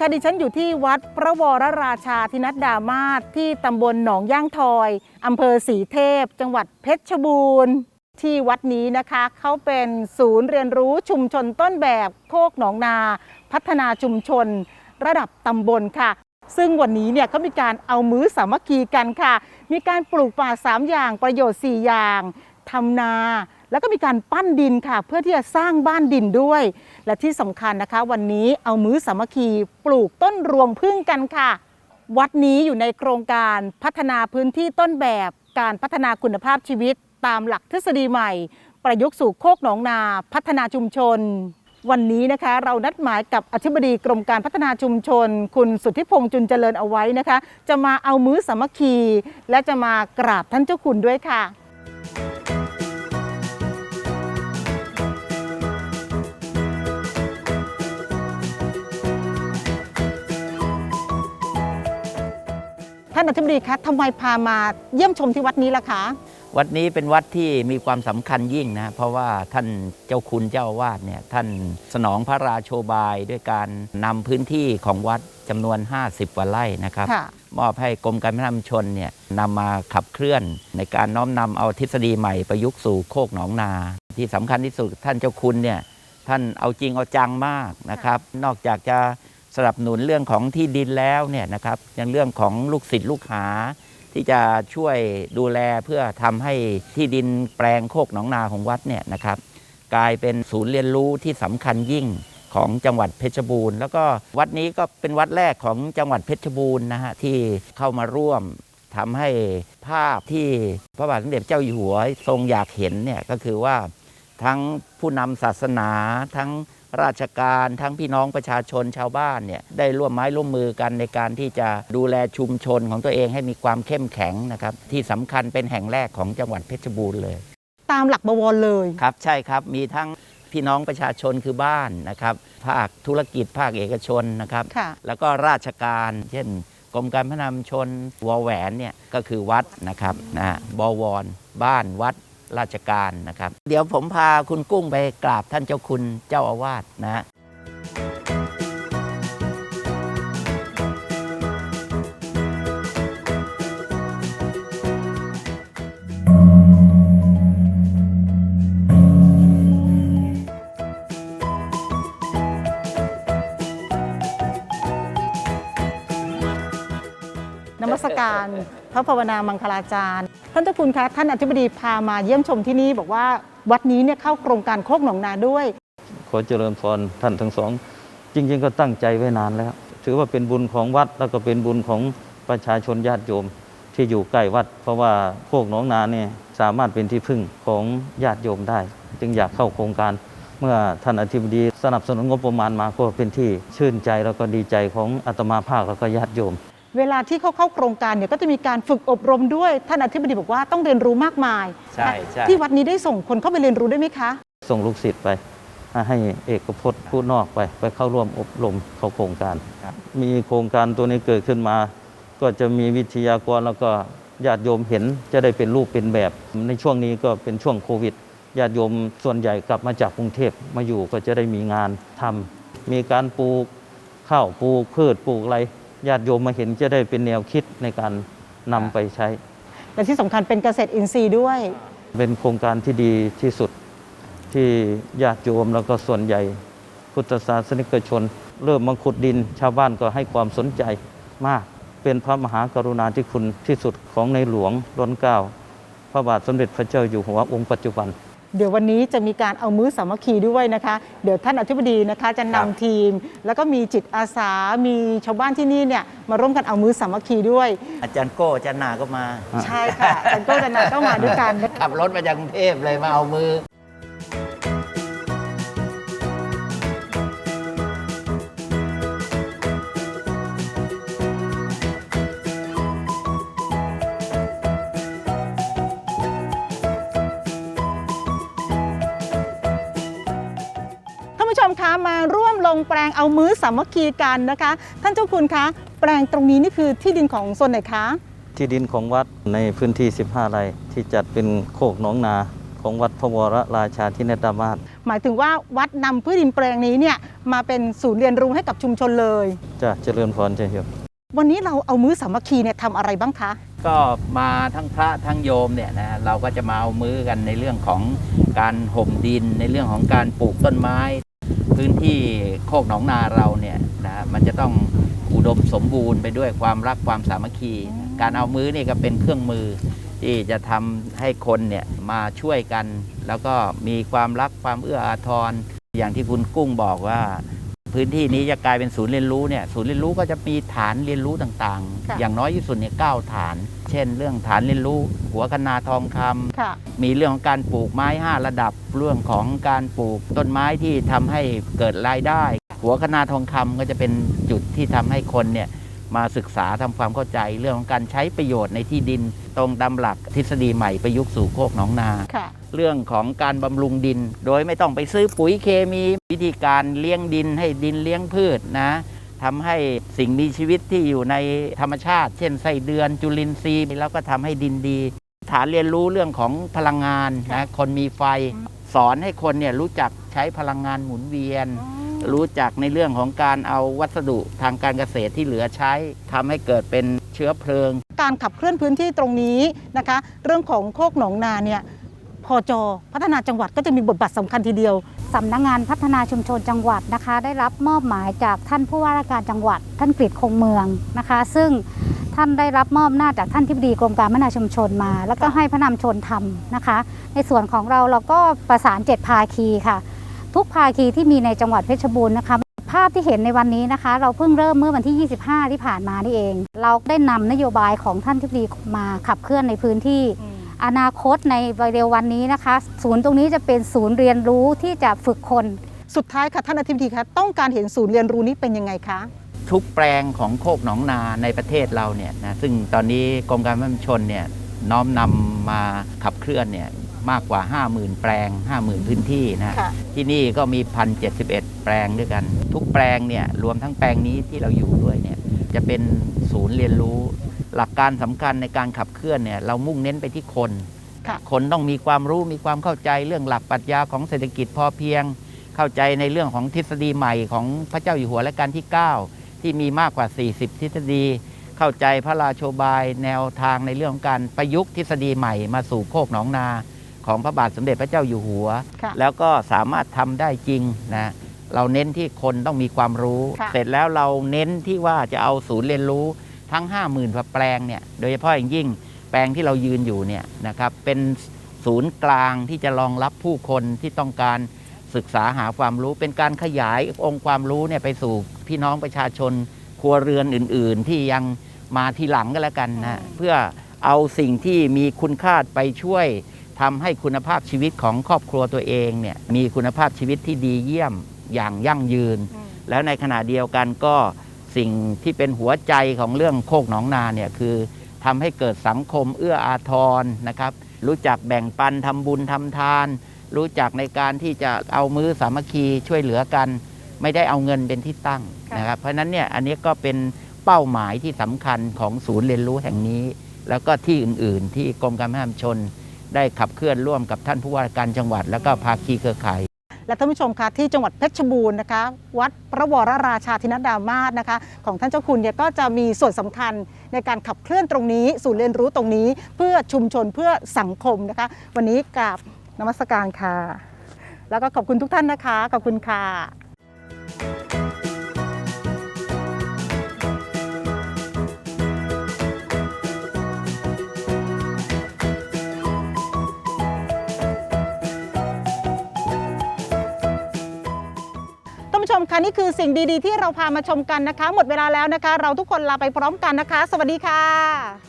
คะดิฉันอยู่ที่วัดพระวรราชาธินัดดามาศที่ตำบลหนองย่างทอยอำเภอศรีเทพ จังหวัดเพชรบูรณ์ที่วัดนี้นะคะเขาเป็นศูนย์เรียนรู้ชุมชนต้นแบบโคกหนองนา พัฒนาชุมชน ระดับตำบลค่ะ ซึ่งวันนี้เนี่ยเขามีการเอามือสามัคคีกันค่ะ มีการปลูกป่า 3 อย่างประโยชน์ 4 อย่าง ทำนา แล้วก็มีการปั้นดินค่ะ เพื่อที่จะสร้างบ้านดินด้วย และที่สำคัญนะคะ วันนี้เอามือสามัคคีปลูกต้นรวงพึ่งกันค่ะ วัดนี้อยู่ในโครงการพัฒนาพื้นที่ต้นแบบการพัฒนาคุณภาพชีวิตตามหลักทฤษฎีใหม่ ประยุกต์สู่โคกหนองนา พัฒนาชุมชน วันนี้นะคะ เรานัดหมายกับอธิบดีกรมการพัฒนาชุมชน คุณสุทธิพงษ์จุนเจริญเอาไว้นะคะ จะมาเอามือสามัคคี และจะมากราบท่านเจ้าคุณด้วยค่ะานอธิบดีคะทำไมพามาเยี่ยมชมที่วัดนี้ล่ะคะ วัดนี้เป็นวัดที่มีความสำคัญยิ่งนะ เพราะว่าท่านเจ้าคุณเจ้าอาวาสเนี่ยท่านสนองพระราโชบายด้วยการนำพื้นที่ของวัดจำนวน 50กว่าไร่นะครับค่ะมอบให้กรมการพัฒนาชุมชนเนี่ยนำมาขับเคลื่อน ในการน้อมนำเอาทฤษฎีใหม่ประยุกต์สู่โคกหนองนา ที่สำคัญที่สุดท่านเจ้าคุณเนี่ยท่านเอาจริงเอาจังมากนะครับ นอกจากจะ สนับสนุนเรื่องของที่ดินแล้วเนี่ยนะครับยังเรื่องของลูกศิษย์ลูกหา ที่จะช่วยดูแลเพื่อทำให้ที่ดินแปลงโคกหนองนาของวัดเนี่ยนะครับ กลายเป็นศูนย์เรียนรู้ที่สำคัญยิ่งของจังหวัดเพชรบูรณ์ แล้วก็วัดนี้ก็เป็นวัดแรกของจังหวัดเพชรบูรณ์นะฮะที่เข้ามาร่วมทำให้ภาพที่พระบาทสมเด็จเจ้าอยู่หัวทรงอยากเห็นเนี่ยก็คือว่าทั้งผู้นำศาสนาทั้ง ราชการทั้งพี่น้องประชาชนชาวบ้านเนี่ยได้ร่วมไม้ร่วมมือกันในการที่จะดูแลชุมชนของตัวเองให้มีความเข้มแข็งนะครับที่สำคัญเป็นแห่งแรกของจังหวัดเพชรบูรณ์เลย ตามหลักบวรเลยครับใช่ครับมีทั้งพี่น้องประชาชนคือบ้านนะครับภาคธุรกิจภาคเอกชนนะครับค่ะแล้วก็ราชการเช่นกรมการพัฒนาชุมชนวอแหวนเนี่ยก็คือวัดนะครับนะฮะบวรบ้านวัด ราชการนะครับ เดี๋ยวผมพาคุณกุ้งไปกราบท่านเจ้าคุณเจ้าอาวาสนะ นมัสการพระภาวนามังคลาจารย์ ท่านเจ้าคุณคะท่านอธิบดีพามาเยี่ยมชมที่นี่ บอกว่าวัดนี้เนี่ยเข้าโครงการโคกหนองนาด้วย ขอเจริญพรท่านทั้งสอง จริง ๆ ก็ตั้งใจไว้นานแล้ว ถือว่าเป็นบุญของวัดแล้วก็เป็นบุญของประชาชนญาติโยมที่อยู่ใกล้วัด เพราะว่าพวกหนองนาเนี่ยสามารถเป็นที่พึ่งของญาติโยมได้ จึงอยากเข้าโครงการเมื่อท่านอธิบดีสนับสนุนงบประมาณมาก็เป็นที่ชื่นใจแล้วก็ดีใจของอาตมาภาคแล้วก็ญาติโยม เวลาที่เขาเข้าโครงการเนี่ยก็จะมีการฝึกอบรมด้วย ท่านอธิบดีบอกว่าต้องเรียนรู้มากมาย ใช่ใช่ที่วัดนี้ได้ส่งคนเข้าไปเรียนรู้ได้วยไหมคะ ส่งลูกศิษย์ไป ให้เอกพจน์ผู้นอกไป ไปเข้าร่วมอบรมเข้าโครงการครับมีโครงการตัวนี้เกิดขึ้นมา ก็จะมีวิทยากรแล้วก็ญาติโยมเห็นจะได้เป็นรูปเป็นแบบ ในช่วงนี้ก็เป็นช่วงโควิดญาติโยมส่วนใหญ่กลับมาจากกรุงเทพมาอยู่ก็จะได้มีงานทำมีการปลูกข้าวปลูกพืชปลูกอะไร ญาติโยมมาเห็นจะได้เป็นแนวคิดในการนำไปใช้ และที่สำคัญเป็นเกษตรอินทรีย์ด้วย เป็นโครงการที่ดีที่สุดที่ญาติโยมแล้วก็ส่วนใหญ่ พุทธศาสนิกชน เริ่มมาขุดดิน ชาวบ้านก็ให้ความสนใจมากเป็นพระมหากรุณาธิคุณที่สุดของในหลวงรัชกาลเก้าพระบาทสมเด็จพระเจ้าอยู่หัวองค์ปัจจุบัน เดี๋ยววันนี้จะมีการเอามือสามัคคีด้วยนะคะ เดี๋ยวท่านอธิบดีนะคะจะนำทีม แล้วก็มีจิตอาสา มีชาวบ้านที่นี่เนี่ยมาร่วมกันเอามือสามัคคีด้วย อาจารย์โก้อาจารย์นาก็มา ใช่ค่ะอาจารย์โก็จะนำเข้ามาด้วยกันนะคะ ขับรถมาจากกรุงเทพเลยมาเอามือ งแปลงเอามือสามัคคีกันนะคะ ท่านเจ้าคุณคะ แปลงตรงนี้นี่คือที่ดินของโซนไหนคะ ที่ดินของวัดในพื้นที่ 15 ไร่ที่จัดเป็นโคกหนองนาโคของวัดพระวรราชาธินดามาศหมายถึงว่าวัดนำพืชดินแปลงนี้เนี่ยมาเป็นศูนย์เรียนรู้ให้กับชุมชนเลย จะเจริญพรใช่ครับวันนี้เราเอามื้อสามัคคีเนี่ยทำอะไรบ้างคะ ก็มาทั้งพระทั้งโยมเนี่ยนะเราก็จะมาเอามือกันในเรื่องของการห่มดิน ในเรื่องของการปลูกต้นไม้ พื้นที่โคกหนองนาเราเนี่ยนะมันจะต้องอุดมสมบูรณ์ไปด้วยความรักความสามัคคี การเอามือนี่ก็เป็นเครื่องมือที่จะทำให้คนเนี่ยมาช่วยกัน แล้วก็มีความรักความเอื้ออาทร อย่างที่คุณกุ้งบอกว่า พื้นที่นี้จะกลายเป็นศูนย์เรียนรู้เนี่ยศูนย์เรียนรู้ก็จะมีฐานเรียนรู้ต่างค่ะๆอย่างน้อยที่สุดเนี่ยเก้าฐาน เช่น เรื่องฐานเรียนรู้ หัวคณาทองคำค่ะ มีเรื่องของการปลูกไม้ 5 ระดับ เรื่องของการปลูกต้นไม้ที่ทำให้เกิดรายได้ หัวคณาทองคำก็จะเป็นจุดที่ทำให้คนเนี่ย มาศึกษาทำความเข้าใจเรื่องของการใช้ประโยชน์ในที่ดิน ตรงตามหลักทฤษฎีใหม่ประยุกต์สู่โคกหนองนาค่ะเรื่องของการบำรุงดิน โดยไม่ต้องไปซื้อปุ๋ยเคมีวิธีการเลี้ยงดินให้ดินเลี้ยงพืชนะทำให้สิ่งมีชีวิตที่อยู่ในธรรมชาติ เช่นไส้เดือนจุลินทรีย์แล้วก็ทำให้ดินดี ฐานเรียนรู้เรื่องของพลังงานนะคนมีไฟ สอนให้คนเนี่ยรู้จักใช้พลังงานหมุนเวียน รู้จักในเรื่องของการเอาวัสดุทางการเกษตรที่เหลือใช้ทำให้เกิดเป็นเชื้อเพลิง การขับเคลื่อนพื้นที่ตรงนี้นะคะ เรื่องของโคกหนองนาเนี่ยพอจอพัฒนาจังหวัดก็จะมีบทบาทสำคัญทีเดียวสำนักงานพัฒนาชุมชนจังหวัดนะคะ ได้รับมอบหมายจากท่านผู้ว่าราชการจังหวัด ท่านกฤษคงเมืองนะคะ ซึ่งท่านได้รับมอบหน้าจจากท่านทิบดีกรมการพัฒนาชุมชนมา แล้วก็ให้พระนำชนทำนะคะ ในส่วนของเราเราก็ประสานเจ็ดภาคีค่ะ ทุกภาคีที่มีในจังหวัดเพชรบูรณ์นะคะภาพที่เห็นในวันนี้นะคะ เราเพิ่งเริ่มเมื่อวันที่ 25 ที่ผ่านมานี่เอง เราได้นำนโยบายของท่านทิบดีมาขับเคลื่อนในพื้นที่ อนาคตในเร็ววันนี้นะคะ ศูนย์ตรงนี้จะเป็นศูนย์เรียนรู้ที่จะฝึกคน สุดท้ายค่ะท่านอธิบดีคะต้องการเห็นศูนย์เรียนรู้นี้เป็นยังไงคะทุกแปลงของโคกหนองนาในประเทศเราเนี่ยนะซึ่งตอนนี้กรมการพัฒนาชุมชนเนี่ยน้อมนำมาขับเคลื่อนเนี่ย มากกว่า 50,000 แปลง 50,000 พื้นที่นะค่ะ ที่นี่ก็มี 1,071 แปลงด้วยกัน ทุกแปลงเนี่ยรวมทั้งแปลงนี้ที่เราอยู่ด้วยเนี่ยจะเป็นศูนย์เรียนรู้ หลักการสำคัญในการขับเคลื่อนเนี่ยเรามุ่งเน้นไปที่คน ค่ะ คนต้องมีความรู้มีความเข้าใจเรื่องหลักปรัชญาของเศรษฐกิจพอเพียง เข้าใจในเรื่องของทฤษฎีใหม่ของพระเจ้าอยู่หัวรัชกาลที่ 9 ที่มีมากกว่า 40 ทฤษฎี เข้าใจพระราโชบายแนวทางในเรื่องของการประยุกต์ทฤษฎีใหม่มาสู่โคกหนองนา ของพระบาทสมเด็จพระเจ้าอยู่หัวค่ะแล้วก็สามารถทำได้จริงนะเราเน้นที่คนต้องมีความรู้ค่ะเสร็จแล้วเราเน้นที่ว่าจะเอาศูนย์เรียนรู้ทั้ง 50,000กว่าแปลงเนี่ยโดยเฉพาะอย่างยิ่งแปลงที่เรายืนอยู่เนี่ยนะครับเป็นศูนย์กลางที่จะรองรับผู้คนที่ต้องการศึกษาหาความรู้ เป็นการขยายองค์ความรู้เนี่ยไปสู่พี่น้องประชาชนครัวเรือนอื่น ๆ ที่ยังมาทีหลังก็แล้วกันนะเพื่อเอาสิ่งที่มีคุณค่าไปช่วย ทำให้คุณภาพชีวิตของครอบครัวตัวเองเนี่ยมีคุณภาพชีวิตที่ดีเยี่ยมอย่างยั่งยืน แล้วในขณะเดียวกันก็สิ่งที่เป็นหัวใจของเรื่องโคกหนองนาเนี่ยคือทำให้เกิดสังคมเอื้ออาทรนะครับ รู้จักแบ่งปันทำบุญทำทาน รู้จักในการที่จะเอามือสามัคคีช่วยเหลือกัน ไม่ได้เอาเงินเป็นที่ตั้งค่ะนะครับ เพราะฉะนั้นเนี่ยอันนี้ก็เป็นเป้าหมายที่สำคัญของศูนย์เรียนรู้แห่งนี้ แล้วก็ที่อื่น ๆ ที่กรมการพัฒนาชุมชน ได้ขับเคลื่อนร่วมกับท่านผู้ว่าการจังหวัด แล้วก็ภาคีเครือข่ายและท่านผู้ชมคะที่จังหวัดเพชรบูรณ์นะคะ วัดพระวรราชาธินดามาศนะคะ ของท่านเจ้าคุณเนี่ยก็จะมีส่วนสำคัญในการขับเคลื่อนตรงนี้ศูนย์เรียนรู้ตรงนี้ เพื่อชุมชนเพื่อสังคมนะคะ วันนี้กราบนมัสการค่ะ แล้วก็ขอบคุณทุกท่านนะคะ ขอบคุณค่ะ ชมคะนี่คือสิ่งดีๆ ที่เราพามาชมกันนะคะ หมดเวลาแล้วนะคะ เราทุกคนลาไปพร้อมกันนะคะ สวัสดีค่ะ